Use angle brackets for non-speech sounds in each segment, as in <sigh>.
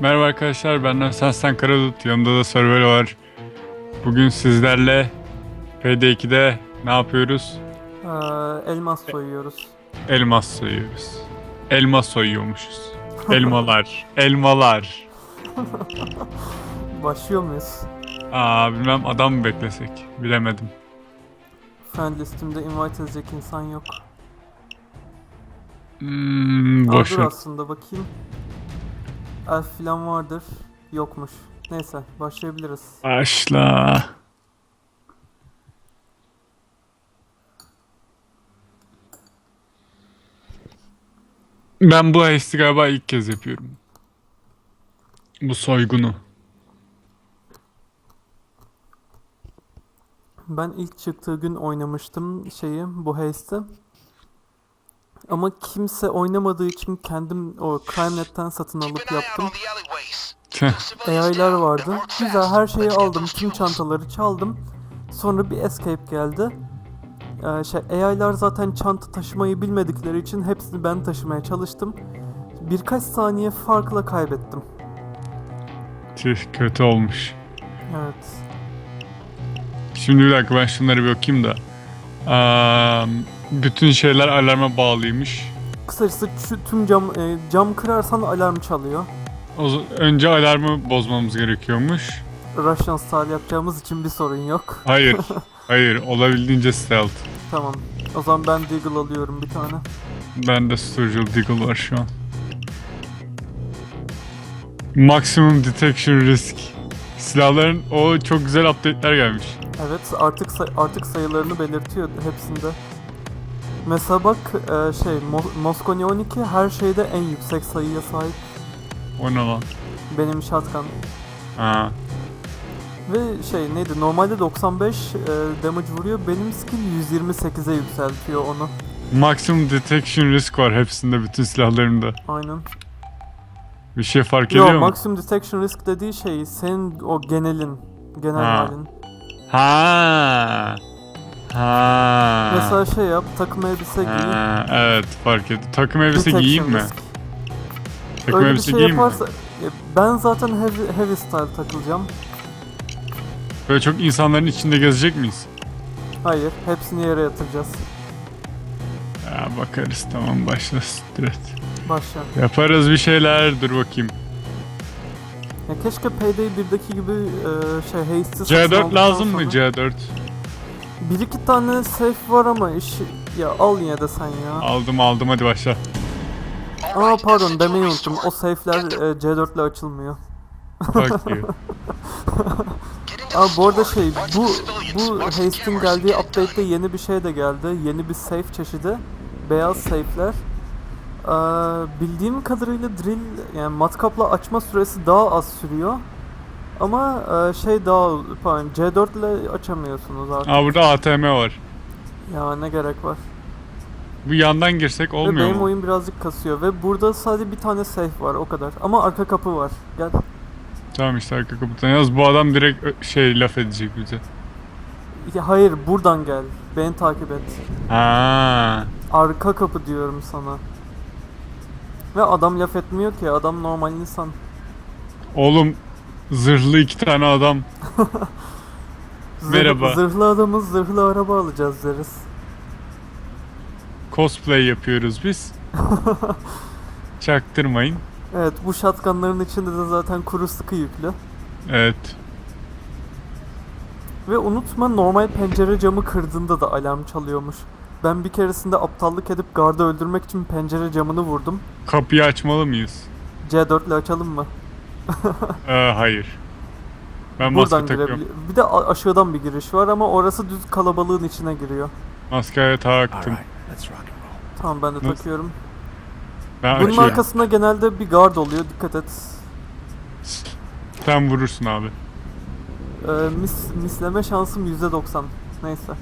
Merhaba arkadaşlar ben Sensen Karadut yanımda da Server var. Bugün sizlerle PD2'de ne yapıyoruz? Ee, elmas soyuyoruz. Elmas soyuyoruz. Elma soyuyormuşuz. <laughs> Elmalar, elmalar. <laughs> Başlıyor muyuz? Aa bilmem adam mı beklesek? Bilemedim. Friend listimde invite edecek insan yok. Hmm, boş ver. aslında bakayım. Elf falan vardır. Yokmuş. Neyse başlayabiliriz. Başla. Ben bu heist'i galiba ilk kez yapıyorum. Bu soygunu. Ben ilk çıktığı gün oynamıştım şeyi bu Haste'i. Ama kimse oynamadığı için kendim o CrimeNet'ten satın alıp yaptım. AI'lar vardı. Güzel her şeyi aldım. Tüm çantaları çaldım. Sonra bir escape geldi. Ee, şey AI'lar zaten çanta taşımayı bilmedikleri için hepsini ben taşımaya çalıştım. Birkaç saniye farkla kaybettim. Tüh kötü olmuş. Evet. Şimdi bir dakika ben şunları bir okuyayım da. Aa, bütün şeyler alarma bağlıymış. Kısacası şu tüm cam e, cam kırarsan alarm çalıyor. O z- önce alarmı bozmamız gerekiyormuş. Russian style yapacağımız için bir sorun yok. Hayır. <laughs> hayır. Olabildiğince stealth. Tamam. O zaman ben Deagle alıyorum bir tane. Bende Sturgill Deagle var şu an. Maximum Detection Risk. Silahların o çok güzel update'ler gelmiş. Evet artık say- artık sayılarını belirtiyor hepsinde. Mesela bak e, şey Mo- Moscone 12 her şeyde en yüksek sayıya sahip. O ne lan? Benim shotgun. Ha. Ve şey neydi normalde 95 e, damage vuruyor benim skill 128'e yükseltiyor onu. Maximum Detection Risk var hepsinde bütün silahlarımda. Aynen. Bir şey fark ediyor Yo mu? maximum detection risk dediği şey senin o genelin. Genel Ha. halin. Ha. Ha. Mesela şey yap takım elbise giy. Ha, evet fark ettim. Takım elbise detection giyeyim mi? risk. Takım Öyle bir elbise şey giyeyim mi? yaparsa e, ben zaten heavy, heavy style takılacağım. Böyle çok insanların içinde gezecek miyiz? Hayır, hepsini yere yatıracağız. Ya bakarız tamam başlasın direkt. Başla. Yaparız bir şeyler dur bakayım. Ya keşke Payday 1'deki gibi e, şey satın C4 aldıktan lazım mı sonra- C4? Bir iki tane safe var ama iş ya al yine de sen ya. Aldım aldım hadi başla. Aa pardon demeyi unuttum. O safe'ler e, C4 ile açılmıyor. Fuck you. Aa bu arada şey bu bu haste'in geldiği update'te yeni bir şey de geldi. Yeni bir safe çeşidi. Beyaz safe'ler. Aa, bildiğim kadarıyla drill yani matkapla açma süresi daha az sürüyor. Ama e, şey daha pardon C4 ile açamıyorsunuz artık. Aa burada ATM var. Ya ne gerek var. Bu yandan girsek Ve olmuyor benim mu? oyun birazcık kasıyor ve burada sadece bir tane safe var o kadar. Ama arka kapı var. Gel. Tamam işte arka kapıdan. Yalnız bu adam direkt ö- şey laf edecek bize. Ya hayır buradan gel. Beni takip et. Ha. Arka kapı diyorum sana. Ve adam laf etmiyor ki adam normal insan. Oğlum zırhlı iki tane adam. <laughs> Zırh- Merhaba. Zırhlı adamız zırhlı araba alacağız deriz. Cosplay yapıyoruz biz. <laughs> Çaktırmayın. Evet bu shotgunların içinde de zaten kuru sıkı yüklü. Evet. Ve unutma normal pencere camı kırdığında da alarm çalıyormuş. Ben bir keresinde aptallık edip gardı öldürmek için pencere camını vurdum. Kapıyı açmalı mıyız? C4 ile açalım mı? Ee, hayır. Ben maske Buradan takıyorum. girebiliyor. Bir de a- aşağıdan bir giriş var ama orası düz kalabalığın içine giriyor. Maskeyi taktım. Alright, let's rock and roll. Tamam ben de Nasıl? takıyorum. Ben Bunun açıyorum. arkasında genelde bir guard oluyor dikkat et. Sen vurursun abi. Ee, mis, misleme şansım %90. Neyse.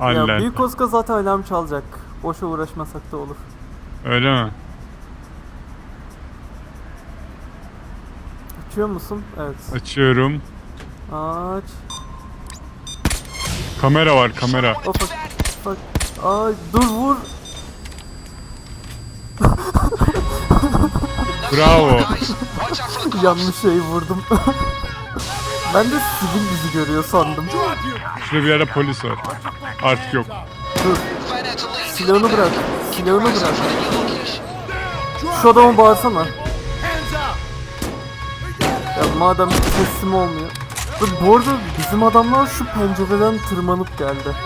Ya Allah. büyük Oska zaten alarm çalacak. Boşa uğraşmasak da olur. Öyle mi? Açıyor musun? Evet. Açıyorum. Aç. Kamera var kamera. Oh fuck. Fuck. Ay dur vur. Bravo. <laughs> Yanlış şeyi vurdum. <laughs> ben de sivil bizi görüyor sandım. Şurada bir yerde polis var. Artık yok. Dur. Silahını bırak. Silahını bırak. Şu adama bağırsana. Ya madem teslim olmuyor. Bu arada bizim adamlar şu pencereden tırmanıp geldi.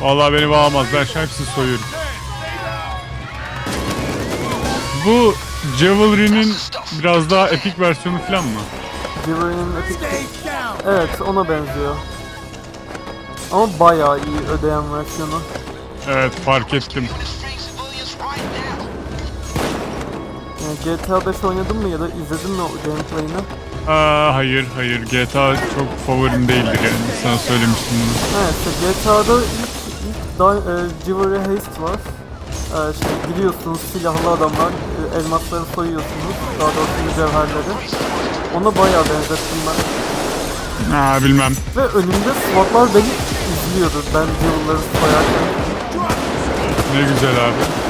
Vallahi beni bağlamaz. Ben hepsini soyuyorum. Bu Cavalry'nin biraz daha epik versiyonu falan mı? Jivery'nin öteki... Evet ona benziyor. Ama bayağı iyi ödeyen versiyonu. Evet fark ettim. Yani GTA 5 oynadın mı ya da izledin mi o gameplay'ini? Aa, hayır hayır GTA çok favorim değildir yani sana söylemiştim bunu. Evet GTA'da ilk, ilk da, e, Jewelry Heist var. E, işte gidiyorsunuz silahlı adamlar, e, elmasları soyuyorsunuz, daha doğrusu mücevherleri. Ona bayağı benzettim ben. Aa bilmem. Ve önümde SWAT'lar beni izliyordu ben Jewelry'ları soyarken. Ne güzel abi.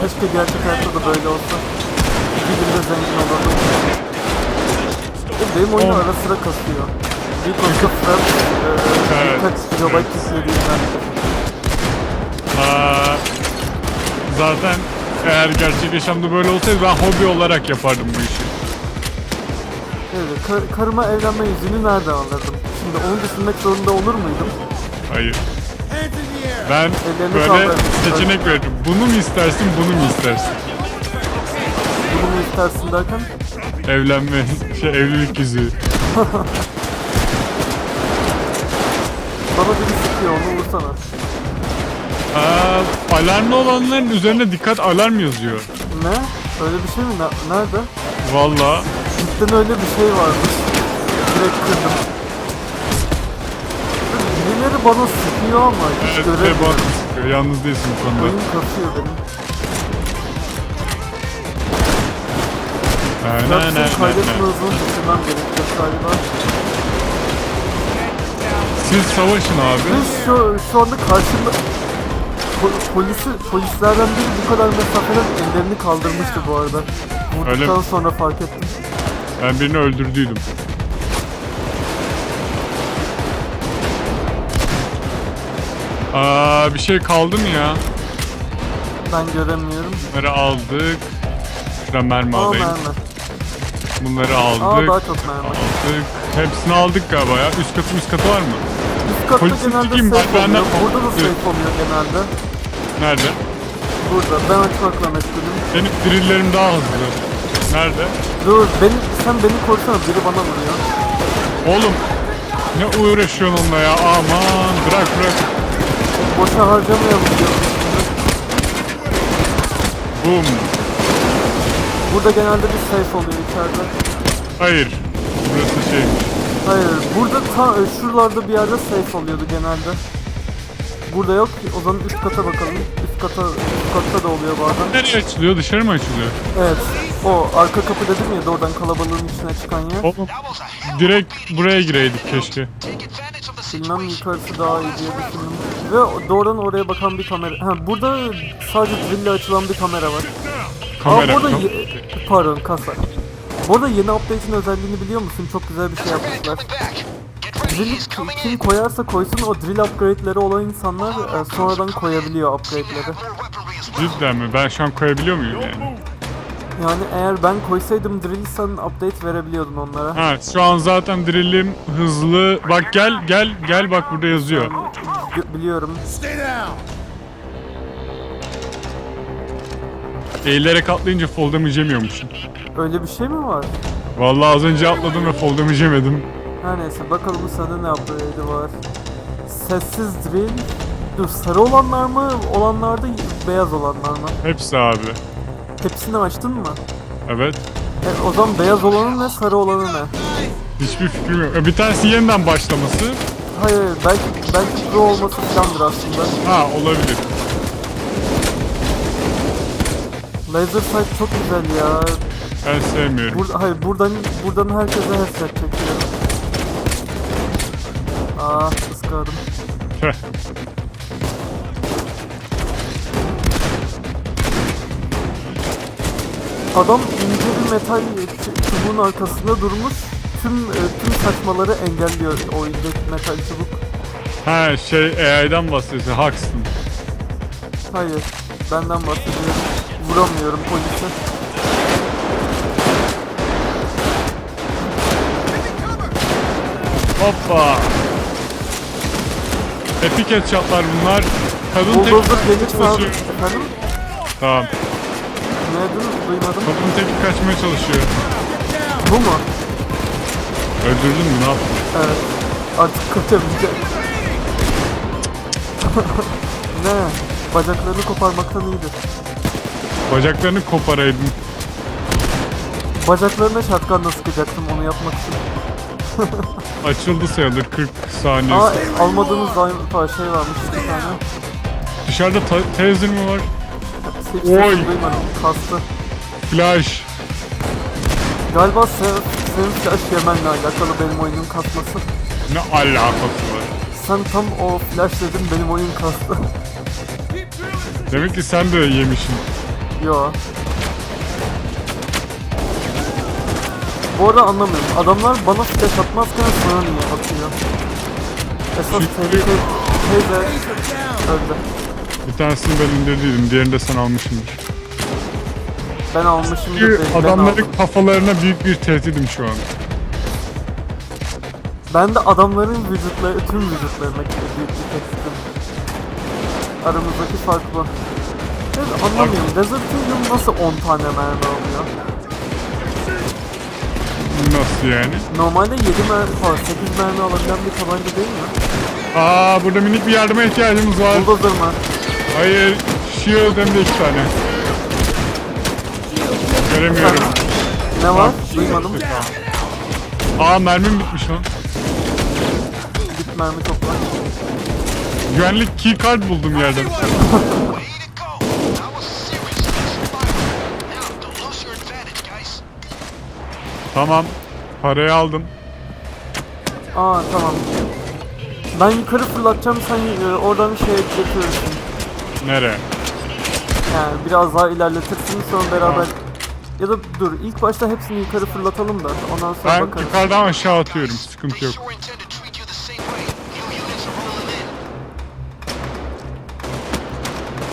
Keşke gerçek hayatta da böyle olsa. Bir günde zengin. E, benim oyun ara sıra kasıyor. Bir koşu <laughs> fren, e, birkaç gigabayt yüklediğimden. Aa, zaten eğer gerçek yaşamda böyle olsaydı ben hobi olarak yapardım bu işi. Evet, kar- karıma evlenme yüzünü nereden alırdım? Şimdi onu düşünmek zorunda olur muydum? Hayır. Ben Ellerini böyle kaldırın. seçenek veririm. Bunu mu istersin, bunu mu istersin? Bunu mu istersin derken? Evlenme, şey evlilik yüzüğü. Bana biri sıkıyor onu vursana. Aa, alarmlı olanların üzerine dikkat alarm yazıyor. Ne? Öyle bir şey mi? Ne- Nerede? Vallahi Cidden öyle bir şey varmış. Direkt kırdım. Birileri bana sıkıyor ama hiç evet, ve göremiyorum. bana sıkıyor. Yalnız değilsin bu konuda. Oyun kasıyor benim. Ne, ne, ne, kaydetme ne. hızını düşürmem gerekiyor galiba. Siz savaşın abi. Ve şu, şu anda karşımda po- polisi, polislerden biri bu kadar mesafeden ellerini kaldırmıştı bu arada. Öyle Vurduktan mi? sonra fark ettim. Ben birini öldürdüydüm. Aa, bir şey kaldı mı ya? Ben göremiyorum. Bunları aldık. Şuradan mermi Aa alayım. mermi. Bunları Aa aldık. daha çok mermi. Aldık. Hepsini aldık galiba ya. Üst katı üst katı var mı? Üst katta Polisin genelde safe ben- benden oluyor. Burada da safe oluyor genelde. Nerede? Burada. Ben açmakla meşgulüm. Benim drillerim daha hızlı. Nerede? Dur beni, sen beni korusana biri bana vuruyor. Oğlum ne uğraşıyorsun onunla ya? Aman bırak bırak. Boşa harcamayalım diyorum. Bum. Burada genelde bir safe oluyor içeride. Hayır. Burası şey. Hayır, burada ta e, şuralarda bir yerde safe oluyordu genelde. Burada yok. O zaman üst kata bakalım. Üst kata, üst katta da oluyor bazen. Nereye açılıyor? Dışarı mı açılıyor? Evet. O arka kapı dedim ya doğrudan kalabalığın içine çıkan yer. Oğlum direkt buraya gireydik keşke. Bilmem yukarısı daha iyi diye düşündüm. Ve doğrudan oraya bakan bir kamera. Ha burada sadece drille açılan bir kamera var. Kamera. Aa, burada kam- ye- pardon kasa. Bu arada yeni update'in özelliğini biliyor musun? Çok güzel bir şey yapmışlar. Drill kim koyarsa koysun o drill upgrade'leri olan insanlar e, sonradan koyabiliyor upgrade'leri. Cidden mi? Ben şu an koyabiliyor muyum yani? Yani eğer ben koysaydım drill sen update verebiliyordun onlara. Ha şu an zaten drillim hızlı. Bak gel gel gel bak burada yazıyor. Bi- biliyorum. Eğilerek atlayınca fall damage yemiyormuşum. Öyle bir şey mi var? Vallahi az önce atladım ve fall damage yemedim. Her neyse bakalım sende ne upgrade'i var. Sessiz drill. Dur sarı olanlar mı? Olanlarda beyaz olanlar mı? Hepsi abi. Hepsini açtın mı? Evet. E, o zaman beyaz olanı ne, sarı olanı ne? Hiçbir fikrim yok. E, Bir tanesi yeniden başlaması. Hayır, hayır, belki belki pro olması filandır aslında. Ha olabilir. Laser sight çok güzel ya. Ben sevmiyorum. Bur hayır, buradan buradan herkese headshot çekiyor. Aa, ıskaladım. Adam ince bir metal çubuğun arkasında durmuş. Tüm e, tüm saçmaları engelliyor o ince metal çubuk. Ha şey AI'dan bahsediyorsun. Haksın. Hayır, benden bahsediyorum. Vuramıyorum polise. Hoppa. Epic headshotlar bunlar. Kadın tek Bulldozer kaçmaya sağ... çalışıyor. Efendim? Tamam. Ne dedin? Duymadım. Kadın tek kaçmaya çalışıyor. Bu mu? Öldürdün mü ne yaptın? Evet. Artık kaçamayacak. <laughs> ne? Bacaklarını koparmaktan iyidir. Bacaklarını koparaydın. Bacaklarına şatkanla sıkacaktım onu yapmak için. <laughs> Açıldı sayılır 40 saniye. Aa almadığımız daim şey varmış bir tane. Dışarıda ta- mi var? Hiç Oy. duymadım. Kastı. Flash. Galiba sen, senin flash yemenle alakalı benim oyunun kasması. Ne alakası var? Sen tam o flash dedin benim oyun kastı. Demek ki sen de yemişsin. Yo. Bu arada anlamıyorum. Adamlar bana flash atmazken sana niye atıyor? Esas tehlike teyze öldü. Bir tanesini ben indirdiydim, diğerini de sen almışsındır. Ben almışım da Çünkü adamların kafalarına büyük bir tehdidim şu an. Ben de adamların vücutları, tüm vücutlarına büyük bir tehdittim. Aramızdaki fark bu. Evet, anlamıyorum. Desert Eagle nasıl 10 tane mermi alıyor? Nasıl yani? Normalde 7 mermi, pardon 8 mermi alabilen bir tabanca değil mi? Aa burada minik bir yardıma ihtiyacımız var. Bulldozer mı? Hayır, shield hem de iki tane. Göremiyorum. Ne var? Duymadım. Aa mermim bitmiş lan. Git mermi topla. Güvenlik keycard buldum yerden. Tamam. Parayı aldım. Aa tamam. Ben yukarı fırlatacağım sen e, oradan şey götürürsün. Nereye? Yani biraz daha ilerletirsin sonra beraber ya da dur ilk başta hepsini yukarı fırlatalım da ondan sonra Ben bakarız. yukarıdan aşağı atıyorum. Sıkıntı yok.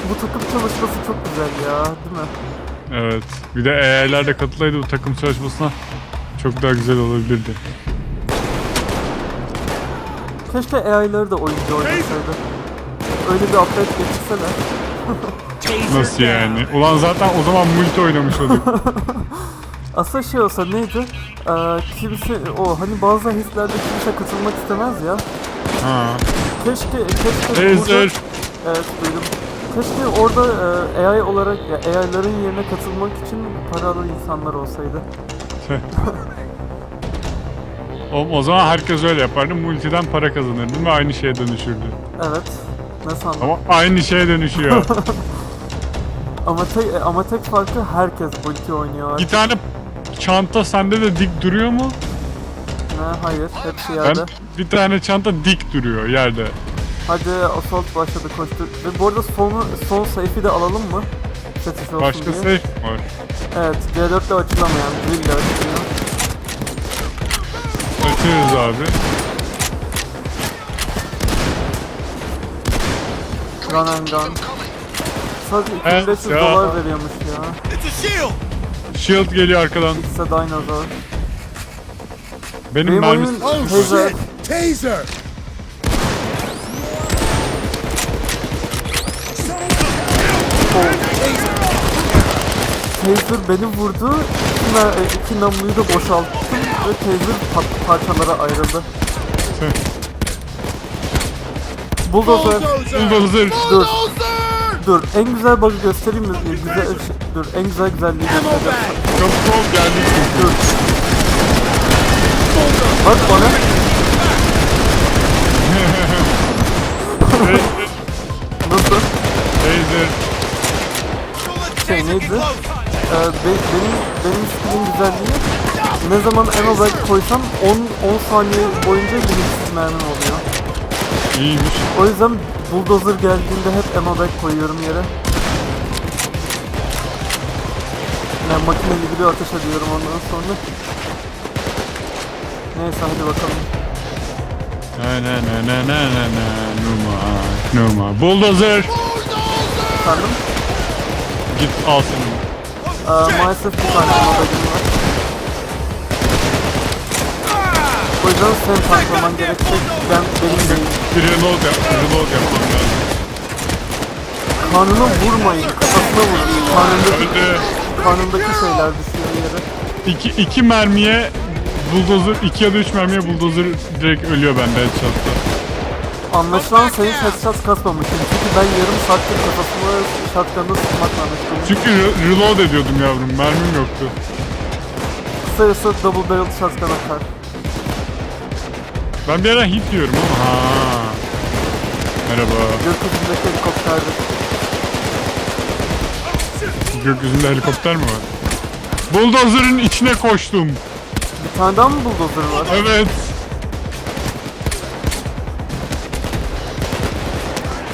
Bu takım çalışması çok güzel ya değil mi? Evet. Bir de AI'ler de katılaydı bu takım çalışmasına. Çok daha güzel olabilirdi. Keşke AI'ları da oyuncu oynasaydı. Öyle bir update getirseler. <laughs> Nasıl yani? Ulan zaten o zaman multi oynamış olduk. <laughs> Aslında şey olsa neydi? Ee, kimse o hani bazı hislerde kimse katılmak istemez ya. ha. Keşke keşke Taser. Evet duydum. Keşke orada e, AI olarak ya AI'ların yerine katılmak için paralı insanlar olsaydı. <laughs> O, o zaman herkes öyle yapardı. Multiden para kazanırdı ve aynı şeye dönüşürdü. Evet. Ne sandın? Ama aynı şeye dönüşüyor. <laughs> Ama tek, e, ama tek farkı herkes multi oynuyor. Bir tane çanta sende de dik duruyor mu? Ne? Hayır. Hepsi Ben yerde. bir tane çanta dik duruyor yerde. Hadi assault başladı koştu. Ve bu arada son, son safe'i de alalım mı? Fetiş olsun Başka diye. safe mi var? Evet. C4'le açılamayan. Drill ile açılıyor. Açıyoruz abi. Run and gun. Sadece Evet 2500 ya. dolar veriyormuş ya. Shield geliyor arkadan. It's a dinosaur. Benim, Benim mermi... oyun Oh Taser. shit! Taser! Taser beni vurdu. İki, e, iki namluyu da boşalttım ve taser pa- parçalara ayrıldı. Bulldozer. Bulldozer! Bulldozer. Dur. Dur. En güzel bug'ı göstereyim mi? E, Güzel, dur. En güzel güzelliği göstereceğim. Çok çok geldik. Dur. Bak bana. Nasıl? Taser. Şey neydi? Ee, be- benim benim skill'in güzelliği ne zaman ammo bag koysam 10 10 saniye boyunca limitsiz mermim oluyor. İyiymiş. O yüzden bulldozer geldiğinde hep ammo bag koyuyorum yere. Ne? Yani makineli gibi ateş ediyorum ondan sonra. Neyse hadi bakalım. Na na na na na na na Numa Numa Bulldozer Efendim? Git al seni Ee, maalesef bir tane modacım var. O yüzden senin tanklaman gerekecek. Ben benim değil. Reload yap Reload yapmam lazım Karnına vurmayın. Kafasına vurun. Karnındaki, Öldü karnındaki şeyler düşüyor yere. İki, iki mermiye Bulldozer iki ya da üç mermiye Bulldozer direkt ölüyor bende headshot'ta Anlaşılan sen hiç headshot kasmamışsın. Çünkü ben yarım saattir kafasına shotgun'ı sıkmakla meşgulüm. Çünkü re- reload ediyordum yavrum mermim yoktu Kısacası double barrel shotgun atar. Ben bir ara hit diyorum ama ha. Merhaba Gökyüzündeki helikopterdi. Gökyüzünde helikopter mi var? Bulldozer'ın içine koştum Bir tane daha mı bulldozer var? Evet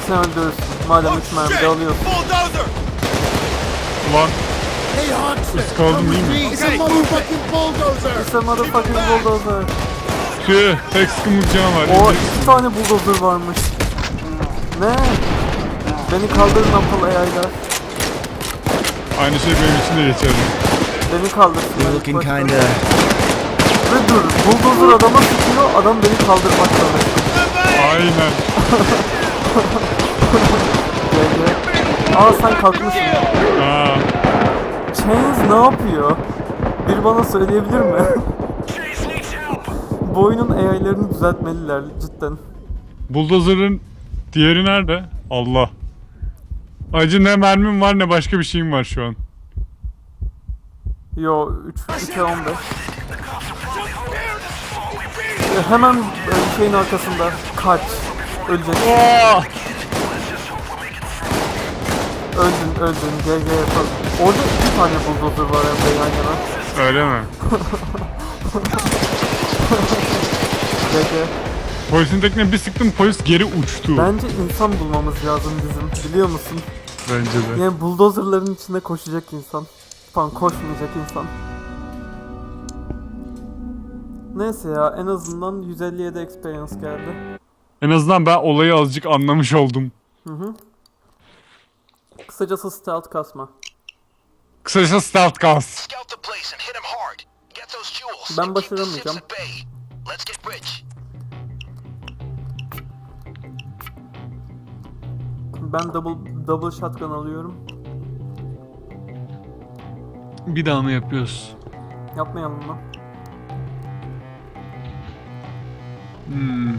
Sen öldürürsün. Madem 3 mermi alıyorsun. Bulldozer! Ulan Hey, Iskaldım come değil mi? me. It's a motherfucking bulldozer. İşte motherfucking bulldozer. Tüh tek sıkımlık var O iki tane bulldozer varmış. Ne? Beni kaldırın aptal AI'lar. Aynı şey benim için de geçerli Beni kaldırsın. You're looking Başka- kinda. Ve dur, bulldozer adama sıkıyor, adam beni kaldırmak zorunda. Aynen GG. Aa sen kalkmışsın. Aa, Chains ne yapıyor? Bir bana söyleyebilir mi? Bu oyunun AI'lerini düzeltmeliler cidden. Bulldozer'ın diğeri nerede? Allah Acı ne mermim var ne başka bir şeyim var şu an Yo 3 3'e 15. E, hemen e, şeyin arkasında kaç. Ölecek. Öldün öldün. GG yapalım. Orada iki tane bulldozer var hem de yan yana. Öyle mi? <laughs> GG. Polisin tekne bir sıktım polis geri uçtu Bence insan bulmamız lazım bizim. Biliyor musun? Bence de Yani buldozerların içinde koşacak insan. Falan koşmayacak insan. Neyse ya en azından 157 experience geldi. En azından ben olayı azıcık anlamış oldum Kısacası stealth kasma. Kısaca stealth gas Scout the place and hit him Ben başaramayacağım. Ben double double shotgun alıyorum. Bir daha mı yapıyoruz? Yapmayalım mı? Hmm.